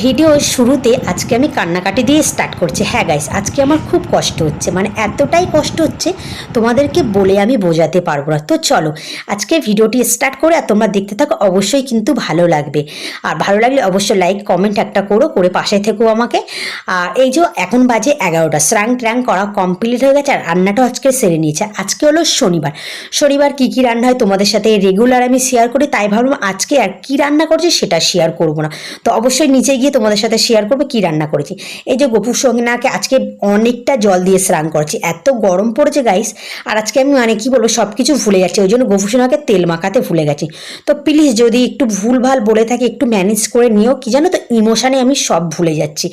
ভিডিওর শুরুতে আজকে আমি কান্নাকাটি দিয়ে স্টার্ট করছি। হ্যাঁ গাইস আজকে আমার খুব কষ্ট হচ্ছে। মানে এতটাই কষ্ট হচ্ছে, তোমাদেরকে বলে আমি বোঝাতে পারব না। তো চলো, আজকে ভিডিওটি স্টার্ট করে আর তোমরা দেখতে থাকো, অবশ্যই কিন্তু ভালো লাগবে। আর ভালো লাগলে অবশ্যই লাইক কমেন্ট একটা করো, করে পাশে থেকো আমাকে। আর এই যে এখন বাজে এগারোটা, স্রাং ট্রাং করা কমপ্লিট হয়ে গেছে, আর রান্নাটাও আজকে সেরে নিয়েছে। আজকে হলো শনিবার। শনিবার কি কি রান্না হয় তোমাদের সাথে রেগুলার আমি শেয়ার করি, তাই ভাবলাম আজকে আর কী রান্না করছি সেটা শেয়ার করব না। তো অবশ্যই নিচে গিয়ে তোমাদের সাথে শেয়ার করব কি রান্না করেছি। এই যে গোপুর সঙ্গে নাকে আজকে অনেকটা জল দিয়ে স্নান করছি। এত গরম পড়েছে গাইস আর আজকে আমি মানে কি বলব সব কিছু ভুলে যাচ্ছি ওই জন্য গোপুর সোনাকে তেল মাখাতে ভুলে গেছি। তো প্লিজ যদি একটু ভুলভাল বলে থাকি, একটু ম্যানেজ করে নিও। কি জানো তো ইমোশানে আমি সব ভুলে যাচ্ছি।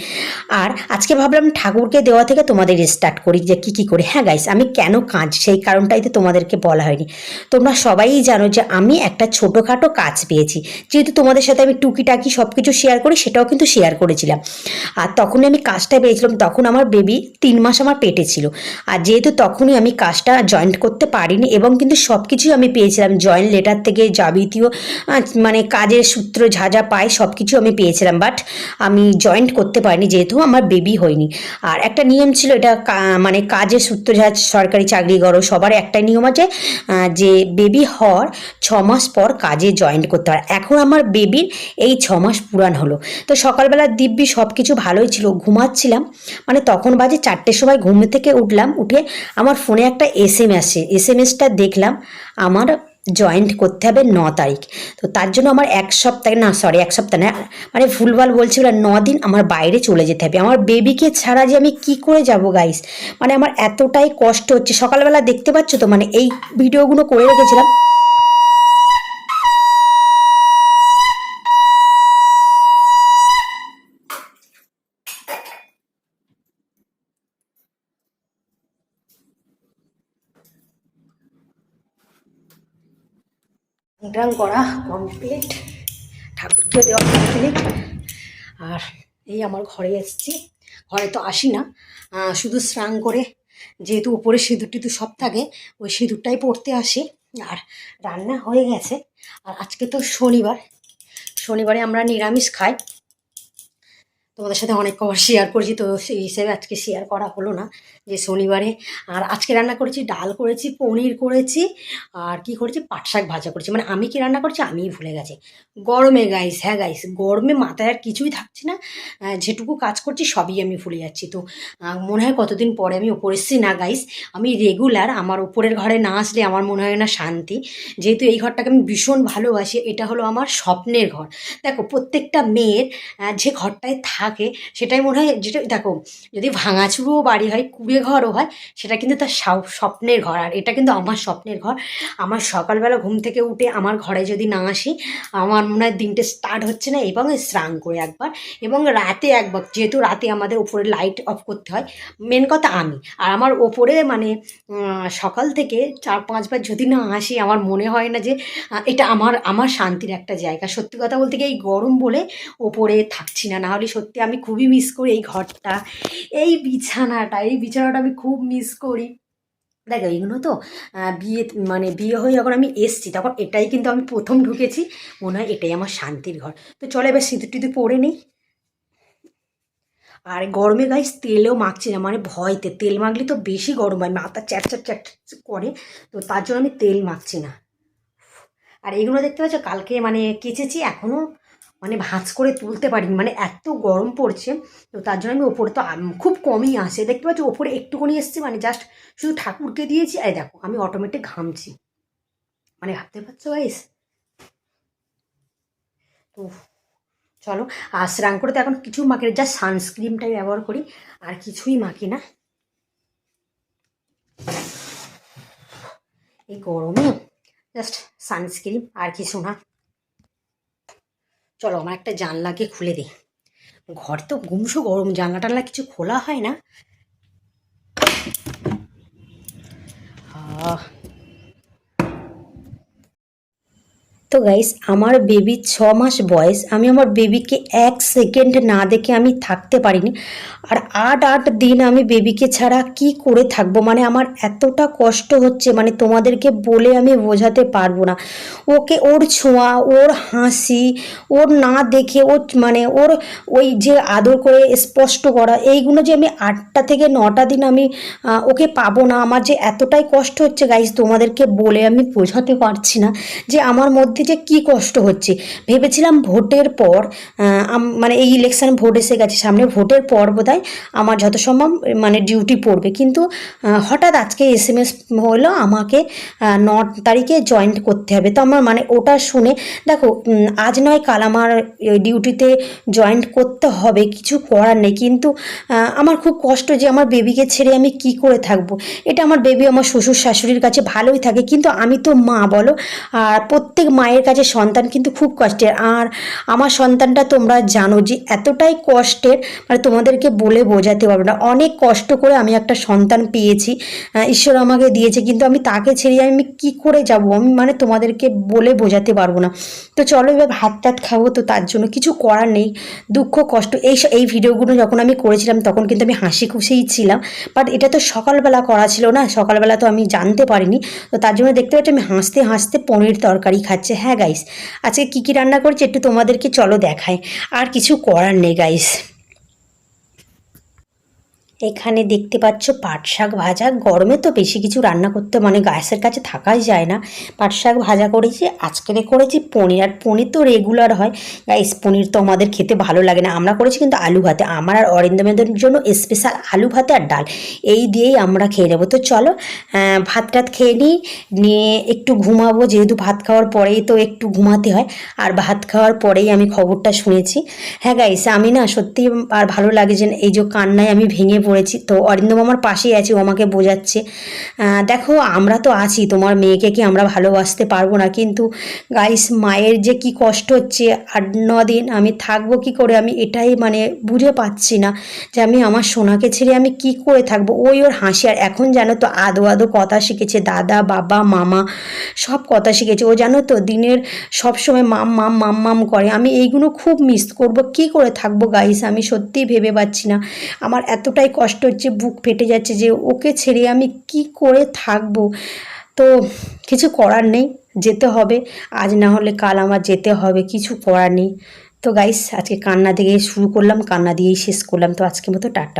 আর আজকে ভাবলাম ঠাকুরকে দেওয়া থেকে তোমাদের স্টার্ট করি যে কি কি করে। হ্যাঁ গাইস আমি কেন কাজ, সেই কারণটাই তো তোমাদেরকে বলা হয়নি। তোমরা সবাই জানো যে আমি একটা ছোটোখাটো কাজ পেয়েছি। যেহেতু তোমাদের সাথে আমি টুকিটাকি সব কিছু শেয়ার করি, সেটাও কিন্তু শেয়ার করেছিলাম। আর তখনই আমি কাজটা পেয়েছিলাম, তখন আমার বেবি তিন মাস আমার পেটে ছিল। আর যেহেতু তখনই আমি কাজটা জয়েন্ট করতে পারিনি এবং কিন্তু সব কিছুই আমি পেয়েছিলাম জয়েন্ট লেটার থেকে যাবতীয় মানে কাজের সূত্র যা যা পাই সব কিছু আমি পেয়েছিলাম। বাট আমি জয়েন্ট করতে পারিনি যেহেতু আমার বেবি হয়নি। আর একটা নিয়ম ছিল, এটা মানে কাজের সূত্র যা সরকারি চাকরি করো, সবার একটা নিয়ম আছে যে বেবি হওয়ার ছ মাস পর কাজে জয়েন্ট করতে হয়। এখন আমার বেবির এই ছ মাস পুরান হলো। তো সকালবেলা দিব্যি সব কিছু ভালোই ছিল, ঘুমাচ্ছিলাম। মানে তখন বাজে চারটের সময় ঘুম থেকে উঠলাম, উঠে আমার ফোনে একটা এস এম আসে এস এম এসটা দেখলাম, আমার জয়েন্ট করতে হবে ন তারিখ। তো তার জন্য আমার এক সপ্তাহ, না সরি এক সপ্তাহ না মানে ভুলভাল বলছি ওরা ন দিন আমার বাইরে চলে যেতে হবে। আমার বেবিকে ছাড়া যে আমি কি করে যাব গাইস মানে আমার এতটাই কষ্ট হচ্ছে, সকালবেলা দেখতে পাচ্ছ তো মানে এই ভিডিওগুলো করে রেখেছিলাম। ড্রাং করা কমপ্লিট ঠাকুরকে দেওয়া কমপ্লিট আর এই আমার ঘরে এসেছি। ঘরে তো আসি না। শুধু স্নান করে যেহেতু উপরে সিঁদুর টিঁদুর সব থাকে, ওই সিঁদুরটাই পড়তে আসি। আর রান্না হয়ে গেছে। আর আজকে তো শনিবার। শনিবারে আমরা নিরামিষ খাই। তোমাদের সাথে অনেক কবার শেয়ার করেছি, তো সেই হিসেবে আজকে শেয়ার করা হলো না। যে শনিবারে। আর আজকে রান্না করেছি ডাল করেছি, পনির করেছি, আর কি করেছি? পাট শাক ভাজা করেছি। মানে আমি কি রান্না করছি? আমিই ভুলে গেছি। গরমে গাইস হ্যাঁ গাইস গরমে মাথায় আর কিছুই থাকছে না। যেটুকু কাজ করছি সবই আমি ভুলে যাচ্ছি। তো মনে হয় কতদিন পরে আমি ওপরে এসেছি না গাইস আমি রেগুলার আমার ওপরের ঘরে না আসলে আমার মনে হয় না শান্তি। যেহেতু এই ঘরটাকে আমি ভীষণ ভালোবাসি, এটা হলো আমার স্বপ্নের ঘর। দেখো, প্রত্যেকটা মেয়ের যে ঘরটায় থাকে, সেটাই মনে হয়, যেটা, দেখো, যদি ভাঙাচুরোও বাড়ি হয়, কুড়ে ঘরও হয়, সেটা কিন্তু তার স্বপ্নের ঘর। আর এটা কিন্তু আমার স্বপ্নের ঘর। আমার সকালবেলা ঘুম থেকে উঠে আমার ঘরে যদি না আসি, আমার মনে হয় দিনটা স্টার্ট হচ্ছে না এবং স্নান করে একবার। এবং রাতে একবার, যেহেতু রাতে আমাদের ওপরে লাইট অফ করতে হয় মেন কথা আমি। আর আমার ওপরে মানে সকাল থেকে চার পাঁচবার যদি না আসি, আমার মনে হয় না যে এটা আমার আমার শান্তির একটা জায়গা। সত্যি কথা বলতে কি এই গরম বলে ওপরে থাকছি না। নাহলে সত্যি আমি খুবই মিস করি এই ঘরটা। এই বিছানাটা, এই বিছানাটা আমি খুব মিস করি। দেখো, এগুলো তো বিয়ে মানে বিয়ে হয়ে যখন আমি এসছি, তখন এটাই কিন্তু আমি প্রথম ঢুকেছি। মনে হয় এটাই আমার শান্তির ঘর। তো চলো এবার সিঁদুর টিঁদুর পরে নিই। আর গরমে গাইস তেলেও মাখছি না মানে ভয়তে। তেল মাখলে তো বেশি গরম হয়, মাথা চ্যাট চ্যাট চ্যাট করে। তো তার জন্য আমি তেল মাখছি না। আর এগুলো দেখতে পাচ্ছ, কালকে মানে কেচেছি, এখনও মানে ভাঁজ করে তুলতে পারিনি মানে এত গরম পড়ছে, তো তার জন্য আমি ওপরে তো খুব কমই আসে। দেখতে পাচ্ছ ওপরে একটুখানি এসছে মানে জাস্ট শুধু ঠাকুরকে দিয়েছি, এই দেখো, আমি অটোমেটিক ঘামছি। মানে ভাবতে পারছ গাইস তো চলো, আর স্নান করে তো এখন কিছু মাখি না জাস্ট সানস্ক্রিনটাই ব্যবহার করি, আর কিছুই মাখি না। এই গরমে জাস্ট সানস্ক্রিন আর কিছু না। চলো আমার একটা জানলাকে খুলে দিই। ঘর তো গুমসু গরম জানলা টানলা কিছু খোলা হয় না? আহ তো গাইস আমার বেবির ছ মাস বয়স। আমি আমার বেবিকে এক সেকেন্ড না দেখে আমি থাকতে পারিনি। আর আট আট দিন আমি বেবিকে ছাড়া কি করে থাকব? মানে আমার এতটা কষ্ট হচ্ছে মানে তোমাদেরকে বলে আমি বোঝাতে পারব না। ওকে ওর ছোঁয়া, ওর হাসি, ওর না দেখে, ওর মানে ওর ওই যে আদর করে স্পষ্ট করা, এইগুলো যে আমি আটটা থেকে নটা দিন আমি ওকে পাবো না, আমার যে এতটাই কষ্ট হচ্ছে গাইস তোমাদেরকে বলে আমি বোঝাতে পারছি না যে আমার মধ্যে যে কি কষ্ট হচ্ছে। ভেবেছিলাম ভোটের পর মানে এই ইলেকশন ভোট এসে গেছে, সামনে ভোটের পর বোধহয় আমার যত সম্ভব মানে ডিউটি পড়বে। কিন্তু হঠাৎ আজকে এস এম এস হলো আমাকে ন তারিখে জয়েন্ট করতে হবে। তো আমার মানে ওটা শুনে, দেখো আজ নয়, কাল আমার ডিউটিতে জয়েন্ট করতে হবে, কিছু করার নেই। কিন্তু আমার খুব কষ্ট যে আমার বেবিকে ছেড়ে আমি কি করে থাকব? এটা আমার বেবি আমার শ্বশুর শাশুড়ির কাছে ভালোই থাকে। কিন্তু আমি তো মা, বলো? আর প্রত্যেক মায়ের কাছে সন্তান কিন্তু খুব কষ্টের। আর আমার সন্তানটা তোমরা জানো যে এতটাই কষ্টের মানে তোমাদেরকে বলে বোঝাতে পারব না। অনেক কষ্ট করে আমি একটা সন্তান পেয়েছি। ঈশ্বর আমাকে দিয়েছে, কিন্তু আমি তাকে ছেড়ে আমি কি করে যাব? আমি মানে তোমাদেরকে বলে বোঝাতে পারব না। তো চলো এবার ভাত টাত খাব, তো তার জন্য কিছু করার নেই। দুঃখ, কষ্ট, এই এই ভিডিওগুলো যখন আমি করেছিলাম, তখন কিন্তু আমি হাসি খুশিই ছিলাম। বাট এটা তো সকালবেলা করা ছিল না। সকালবেলা তো আমি জানতে পারিনি। তো তার জন্য দেখতে পাচ্ছি, আমি হাসতে হাসতে পনির তরকারি খাচ্ছে। হ্যাঁ গাইস আজকে কি কি রান্না করছি একটু তোমাদেরকে চলো দেখায় আর কিছু করার নেই গাইস এখানে দেখতে পাচ্ছ পাট শাক ভাজা। গরমে তো বেশি কিছু রান্না করতে মানে গ্যাসের কাছে থাকাই যায় না। পাট শাক ভাজা করেছি আজকে করেছি পনির। আর পনির তো রেগুলার হয়। গাইস পনির তো আমাদের খেতে ভালো লাগে না। আমরা করেছি কিন্তু আলু ভাতে। আমার আর অরিন্দমেদের জন্য স্পেশাল আলু ভাতে আর ডাল। এই দিয়েই আমরা খেয়ে নেব। তো চলো ভাত টাত খেয়ে নিই। নিয়ে একটু ঘুমাবো। যেহেতু ভাত খাওয়ার পরেই তো একটু ঘুমাতে হয়। আর ভাত খাওয়ার পরেই আমি খবরটা শুনেছি। হ্যাঁ গাইস আমি না সত্যি আর ভালো লাগে যে এই যে কান্নায় আমি ভেঙে পড়েছি। তো অরিন্দম আমার পাশেই আছে, ও আমাকে বোঝাচ্ছে। দেখো, আমরা তো আছি, তোমার মেয়েকে কি আমরা ভালোবাসতে পারব না? কিন্তু গাইস মায়ের যে কি কষ্ট হচ্ছে আট ন দিন আমি থাকব কি করে? আমি এটাই মানে বুঝে পাচ্ছি না যে আমি আমার সোনাকে ছেড়ে আমি কি করে থাকব? ওই ওর হাসি। আর এখন জানো তো, আদো আদো কথা শিখেছে, দাদা, বাবা, মামা, সব কথা শিখেছে। ও জানো তো, দিনের সব সময় মাম মাম মাম মাম করে। আমি এইগুলো খুব মিস করব। কি করে থাকব গাইস আমি সত্যিই ভেবে পাচ্ছি না। আমার এতটাই কষ্ট হচ্ছে, বুক ফেটে যাচ্ছে যে ওকে ছেড়ে আমি কি করে থাকব? তো কিছু করার নেই, যেতে হবে। আজ না হলে কাল আমার যেতে হবে, কিছু করার নেই। তো গাইস আজকে কান্না দিয়ে শুরু করলাম, কান্না দিয়েই শেষ করলাম। তো আজকে মতো টাটা।